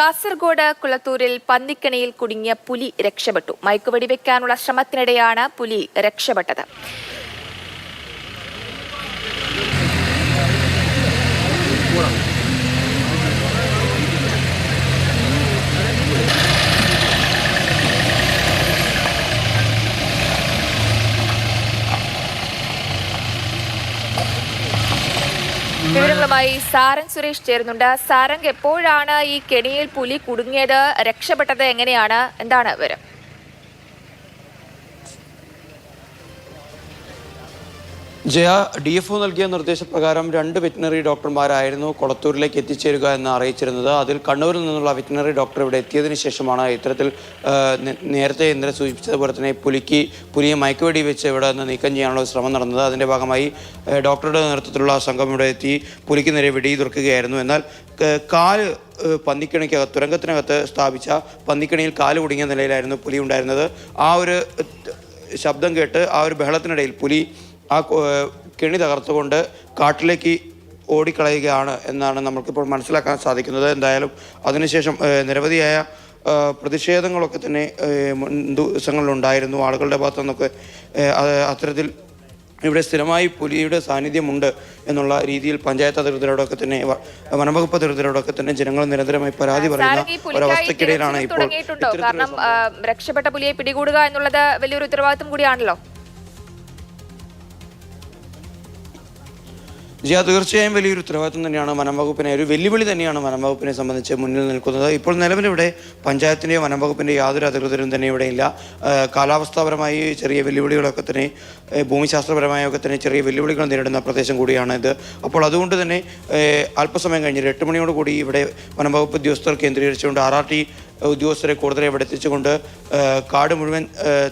കാസർഗോഡ് കുളത്തൂരിൽ പന്നിക്കണിയിൽ കുടുങ്ങിയ പുലി രക്ഷപ്പെട്ടു. മയക്കുവെടി വെക്കാനുള്ള ശ്രമത്തിനിടെയാണ് പുലി രക്ഷപ്പെട്ടത്. വിവരങ്ങളുമായി സാരംഗ് സുരേഷ് ചേരുന്നുണ്ട്. സാരംഗ് എപ്പോഴാണ് ഈ കെണിയിൽ പുലി കുടുങ്ങിയത്? രക്ഷപ്പെട്ടത് എങ്ങനെയാണ്? എന്താണ് വിവരം? ജയ ഡി എഫ് ഒ നൽകിയ നിർദ്ദേശപ്രകാരം രണ്ട് വെറ്റിനറി ഡോക്ടർമാരായിരുന്നു കൊളത്തൂരിലേക്ക് എത്തിച്ചേരുക എന്ന് അറിയിച്ചിരുന്നത്. അതിൽ കണ്ണൂരിൽ നിന്നുള്ള വെറ്റിനറി ഡോക്ടർ ഇവിടെ എത്തിയതിനു ശേഷമാണ് ഇത്തരത്തിൽ നേരത്തെ ഇന്നലെ സൂചിപ്പിച്ചതുപോലെ തന്നെ പുലിക്ക് പുലിയെ മയക്കുവെടി വെച്ച് ഇവിടെ നിന്ന് നീക്കം ചെയ്യാനുള്ള ശ്രമം നടന്നത്. അതിന്റെ ഭാഗമായി ഡോക്ടറുടെ നേതൃത്വത്തിലുള്ള സംഘം ഇവിടെ എത്തി പുലിക്ക് നേരെ വെടി വെടിയുതിർക്കുകയായിരുന്നു. എന്നാൽ കാൽ പന്നിക്കിണിക്കകത്ത് തുരങ്കത്തിനകത്ത് സ്ഥാപിച്ച പന്നിക്കിണിയിൽ കാൽ കുടുങ്ങിയ നിലയിലായിരുന്നു പുലി ഉണ്ടായിരുന്നത്. ആ ഒരു ശബ്ദം കേട്ട് ആ ഒരു ബഹളത്തിനിടയിൽ പുലി ആ കെണി തകർത്തുകൊണ്ട് കാട്ടിലേക്ക് ഓടിക്കളയുകയാണ് എന്നാണ് നമുക്കിപ്പോൾ മനസ്സിലാക്കാൻ സാധിക്കുന്നത്. എന്തായാലും അതിനുശേഷം നിരവധിയായ പ്രതിഷേധങ്ങളൊക്കെ തന്നെ ദിവസങ്ങളിലുണ്ടായിരുന്നു. ആളുകളുടെ ഭാഗത്തു നിന്നൊക്കെ അത്തരത്തിൽ ഇവിടെ സ്ഥിരമായി പുലിയുടെ സാന്നിധ്യമുണ്ട് എന്നുള്ള രീതിയിൽ പഞ്ചായത്ത് അധികൃതരോടൊക്കെ തന്നെ വനംവകുപ്പ് അധികൃതരോടൊക്കെ തന്നെ ജനങ്ങൾ നിരന്തരമായി പരാതി പറയുന്ന ഒരവസ്ഥക്കിടയിലാണ് ഇപ്പോൾ കാരണം രക്ഷപ്പെട്ട പുലിയെ പിടികൂടുക എന്നുള്ളത് വലിയൊരു ഉത്തരവാദിത്വം കൂടിയാണല്ലോ? ജി അത് തീർച്ചയായും വലിയൊരു ഉത്തരവാദിത്വം തന്നെയാണ് വനം വകുപ്പിനെ ഒരു വെല്ലുവിളി തന്നെയാണ് വനം വകുപ്പിനെ സംബന്ധിച്ച് മുന്നിൽ നിൽക്കുന്നത്. ഇപ്പോൾ നിലവിലിവിടെ പഞ്ചായത്തിന്റെയോ വനം വകുപ്പിന്റെ യാതൊരു അധികൃതരും തന്നെ ഇവിടെ ഇല്ല. കാലാവസ്ഥാപരമായി ചെറിയ വെല്ലുവിളികളൊക്കെ തന്നെ ഭൂമിശാസ്ത്രപരമായൊക്കെ തന്നെ ചെറിയ വെല്ലുവിളികൾ നേരിടുന്ന പ്രദേശം കൂടിയാണ് ഇത്. അപ്പോൾ അതുകൊണ്ട് തന്നെ അല്പസമയം കഴിഞ്ഞ് എട്ട് മണിയോടുകൂടി ഇവിടെ വനം വകുപ്പ് ഉദ്യോഗസ്ഥർ കേന്ദ്രീകരിച്ചുകൊണ്ട് ആർ ആർ ടി ഉദ്യോഗസ്ഥരെ കൂടുതൽ ഇവിടെ എത്തിച്ചുകൊണ്ട് കാട് മുഴുവൻ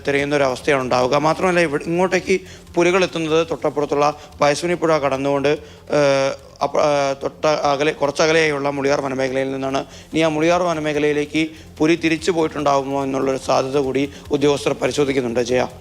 തിരയുന്ന ഒരു അവസ്ഥയാണ് ഉണ്ടാവുക. മാത്രമല്ല ഇവിടെ ഇങ്ങോട്ടേക്ക് പുലികൾ എത്തുന്നത് തൊട്ടപ്പുറത്തുള്ള പയസ്വിനിപ്പുഴ കടന്നുകൊണ്ട് തൊട്ട അകലെ കുറച്ചകലെയുള്ള മുളിയാർ വനമേഖലയിൽ നിന്നാണ്. ഇനി ആ മുളിയാർ വനമേഖലയിലേക്ക് പുലി തിരിച്ചു പോയിട്ടുണ്ടാകുമോ എന്നുള്ളൊരു സാധ്യത കൂടി ഉദ്യോഗസ്ഥർ പരിശോധിക്കുന്നുണ്ട്. ജയ.